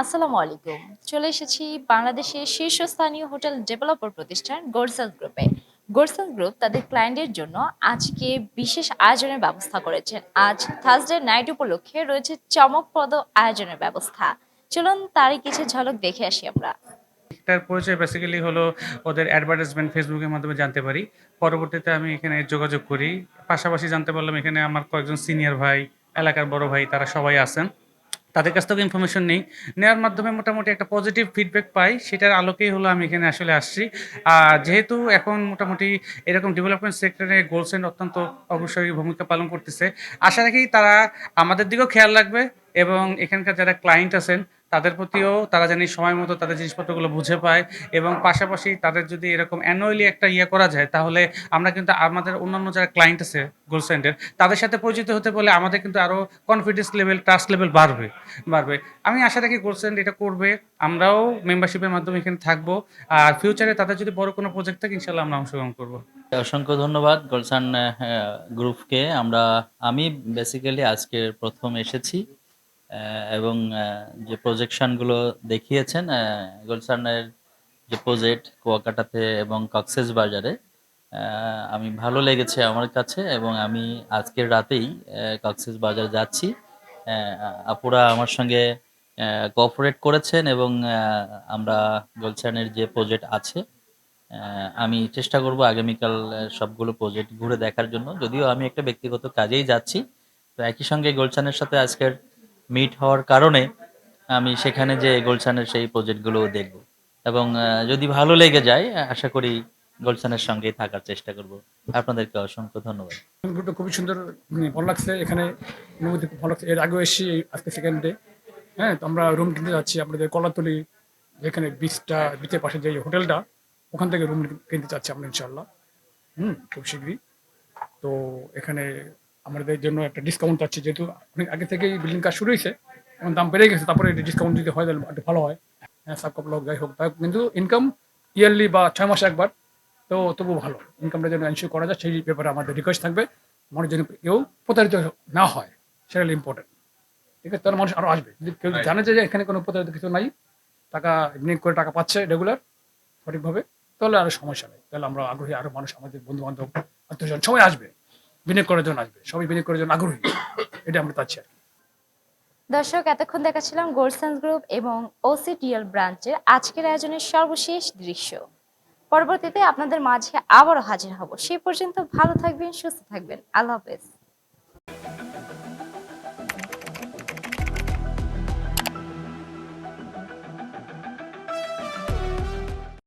আসসালামু আলাইকুম। চলে এসেছি বাংলাদেশের শীর্ষস্থানীয় হোটেল ডেভেলপার প্রতিষ্ঠান গোরসাল গ্রুপে। গোরসাল গ্রুপ তাদের ক্লায়েন্টের জন্য আজকে বিশেষ আয়োজনের ব্যবস্থা করেছেন আজ থার্সডে নাইট উপলক্ষে রয়েছে চমকপ্রদ আয়োজনের ব্যবস্থা। চলুন তারই কিছু ঝলক দেখে আসি আমরা। এটার পরিচয় বেসিক্যালি হলো ওদের অ্যাডভার্টাইজমেন্ট ফেসবুকের মাধ্যমে জানতে পারি। পরবর্তীতে আমি এখানে যোগাযোগ করি। পাশাপাশি জানতে পারলাম এখানে আমার কয়েকজন সিনিয়র ভাই, এলাকার বড় ভাই, তারা সবাই আছেন। তাদের কাছ থেকে ইনফরমেশন নেই। নেওয়ার মাধ্যমে মোটামুটি একটা পজিটিভ ফিডব্যাক পাই। সেটার আলোকেই হলো আমি এখানে আসলে আসছি। আর যেহেতু এখন মোটামুটি এরকম ডেভেলপমেন্ট সেক্টরে গোলস এন্ড অত্যন্ত অবশ্যই ভূমিকা পালন করতেছে, আশা রাখি তারা আমাদের দিকেও খেয়াল রাখবে এবং এখানকার যারা ক্লায়েন্ট আছেন তাদের প্রতিও তারা জানি সময় মতো তাদের জিনিসপত্রগুলো বুঝে পায় এবং পাশাপাশি তাদের যদি এরকম অ্যানুয়ালি একটা ইয়ে করা যায়, তাহলে আমরা কিন্তু আমাদের অন্যান্য যারা ক্লায়েন্ট আছে গোলসেন্ডের তাদের সাথে পরিচিত হতে বলে আমাদের কিন্তু আরও কনফিডেন্স লেভেল ট্রাস্ট লেভেল বাড়বে বাড়বে। আমি আশা রাখি গোলসেন্ড এটা করবে, আমরাও মেম্বারশিপের মাধ্যমে এখানে থাকব, আর ফিউচারে তাদের যদি বড় কোনো প্রজেক্ট থাকে ইনশাল্লাহ আমরা অংশগ্রহণ করব। অসংখ্য ধন্যবাদ গোলসান গ্রুপকে আমরা, আমি বেসিক্যালি আজকে প্রথম এসেছি। এবং যে প্রজেকশনগুলো দেখিয়েছেন গুলশানের যে প্রজেক্ট কুয়াকাটাতে এবং কক্সেস বাজারে আমি ভালো লেগেছে আমার কাছে এবং আমি আজকের রাতেই কক্সেস বাজার যাচ্ছি। আপুরা আমার সঙ্গে কোঅপারেট করেছেন এবং আমরা গুলশানের যে প্রজেক্ট আছে আমি চেষ্টা করব আগামীকাল সবগুলো প্রজেক্ট ঘুরে দেখার জন্য। যদিও আমি একটা ব্যক্তিগত কাজেই যাচ্ছি, তো একই সঙ্গে গোলচানের সাথে আজকের মিট হওয়ার কারণে আমি সেখানে যে গোলচানের সেই প্রজেক্টগুলো দেখব। এবং যদি ভালো লেগে যায়, আশা করি গোলচানের সঙ্গেই থাকার চেষ্টা করব। আপনাদেরকে অসংখ্য ধন্যবাদ। খুবই সুন্দর মানে ভালো লাগছে। এখানে অনুভূতি ভালো লাগছে। এর আগেও এসেছি আজকে সেকেন্ড ডে হ্যাঁ তো আমরা রুম কিনতে যাচ্ছি। আপনাদের কলাতলি, যেখানে বিচটা বিচের পাশে যে হোটেলটা ওখান থেকে রুম কিনতে চাচ্ছি আমরা ইনশাল্লাহ হুম, খুব শীঘ্রই। তো এখানে আমাদের জন্য একটা ডিসকাউন্ট চাচ্ছি যেহেতু অনেক আগে থেকেই বিল্ডিং কাজ শুরু হয়েছে এখন দাম বেড়ে গেছে তারপরে ডিসকাউন্ট যদি হয় তাহলে একটু ভালো হয়। হ্যাঁ সাব কাপড় হোক যাই হোক তাই কিন্তু ইনকাম ইয়ারলি বা ছয় মাসে একবার তো তবু ভালো। ইনকামটা যেন এনশিওর করা যায় সেই ব্যাপারে আমাদের রিকোয়েস্ট থাকবে। মানুষ যেন কেউ প্রতারিত না হয় সেটা ইম্পর্টেন্ট ঠিক আছে তাহলে মানুষ আরও আসবে। যদি কেউ জানে যে এখানে কোনো প্রতারিত কিছু নাই টাকা এমনি করে টাকা পাচ্ছে রেগুলার সঠিকভাবে তাহলে আরও সমস্যা নেই। তাহলে আমরা আগ্রহী আরও মানুষ আমাদের বন্ধু বান্ধব আত্মীয়স্বজন সবাই আসবে। বিনিয়োগ করার জন্য আসবে। সবাই বিনিয়োগ করার জন্য আগ্রহী। এটা আমরা চাচ্ছি দর্শক, এতক্ষণ দেখাচ্ছিলাম গোলসান্স গ্রুপ এবং ওসিটিএল ব্রাঞ্চের আজকের আয়োজনের সর্বশেষ দৃশ্য। পরবর্তীতে আপনাদের মাঝে আবারও হাজির হব। সেই পর্যন্ত ভালো থাকবেন, সুস্থ থাকবেন। আল্লাহ হাফেজ।